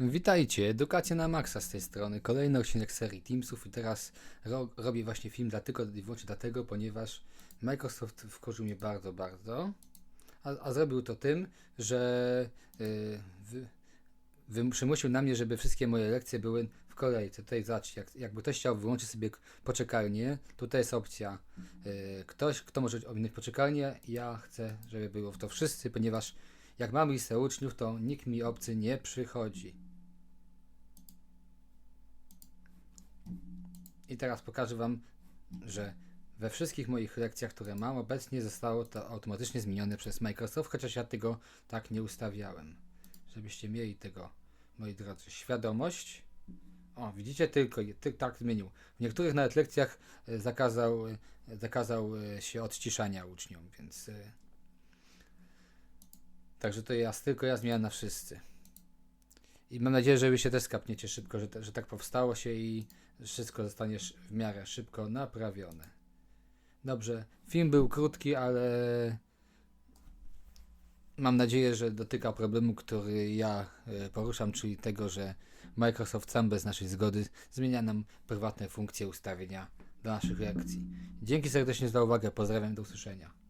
Witajcie, Edukacja na Maxa z tej strony. Kolejny odcinek serii Teamsów i teraz ro robię właśnie film dla, tylko i wyłącznie dlatego, ponieważ Microsoft wkurzył mnie bardzo, bardzo. A, a zrobił to tym, że yy, wy, przymusił na mnie, żeby wszystkie moje lekcje były w kolejce. Tutaj zobaczcie, jak, jakby ktoś chciał wyłączyć sobie poczekalnię, tutaj jest opcja yy, ktoś, kto może ominąć poczekalnię. Ja chcę, żeby było w to wszyscy, ponieważ jak mam listę uczniów, to nikt mi obcy nie przychodzi. I teraz pokażę Wam, że we wszystkich moich lekcjach, które mam obecnie, zostało to automatycznie zmienione przez Microsoft, chociaż ja tego tak nie ustawiałem. Żebyście mieli tego, moi drodzy, świadomość. O, widzicie, tylko ty, tak zmienił. W niektórych nawet lekcjach e, zakazał, e, zakazał e, się odciszania uczniom, więc. Także to ja, tylko ja zmieniam na wszyscy. I mam nadzieję, że wy się też skapniecie szybko, że, że tak powstało się i wszystko zostanie w miarę szybko naprawione. Dobrze, film był krótki, ale mam nadzieję, że dotyka problemu, który ja e, poruszam, czyli tego, że Microsoft sam bez naszej zgody zmienia nam prywatne funkcje ustawienia do naszych lekcji. Dzięki serdecznie za uwagę, pozdrawiam, do usłyszenia.